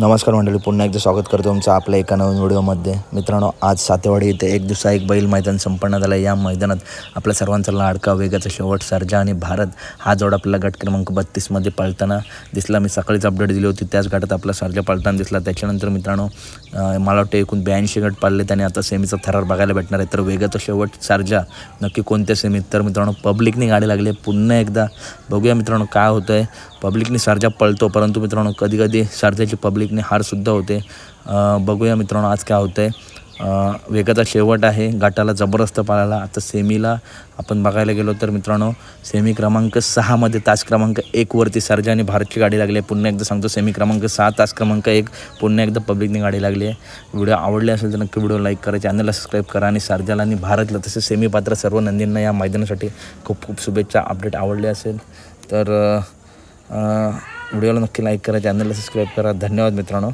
नमस्कार मंडळी पुन्हा एकदा स्वागत करतो तुमचं आपल्या एका नवीन व्हिडिओमध्ये. मित्रांनो आज सातेवाडी इथे एक दिवसा एक बैल मैदान संपन्न झालं. या मैदानात आपल्या सर्वांचा लाडका वेगाचा शेवट सर्जा आणि भारत हा जोड आपल्याला गट क्रमांक बत्तीसमध्ये पळताना दिसला. मी सकाळीच अपडेट दिली होती त्याच गटात आपला सर्जा पळताना दिसला. त्याच्यानंतर मित्रांनो मला वाटतं एकूण ब्याऐंशी गट पाळले त्याने आता सेमीचा थरार बघायला भेटणार आहे. तर वेगाचा शेवट सर्जा नक्की कोणत्या सेमीत? तर मित्रांनो पब्लिकने गाडी लागली आहे. पुन्हा एकदा बघूया मित्रांनो काय होतं आहे पब्लिकने सर्जा पळतो परंतु मित्रांनो कधी कधी पब्लिकने हारसुद्धा होते. बघूया मित्रांनो आज काय होतं आहे वेगाचा शेवट आहे गाठाला जबरदस्त पाळाला. आता सेमीला आपण बघायला गेलो तर मित्रांनो सेमी क्रमांक सहामध्ये तास क्रमांक एकवरती सर्जा आणि भारतची गाडी लागली आहे. पुन्हा एकदा सांगतो सेमी क्रमांक सहा तास क्रमांक एक. पुन्हा एकदा पब्लिकने गाडी लागली आहे. व्हिडिओ आवडले असेल तर नक्की व्हिडिओ लाईक करा चॅनलला सबस्क्राईब करा आणि सरजाला आणि भारतला तसेच सेमी पात्र सर्व नंदींना या मैदानासाठी खूप खूप शुभेच्छा अपडेट आवडले असेल तर व्हिडिओला नक्की लाईक करा चॅनलला सबस्क्राईब करा धन्यवाद मित्रांनो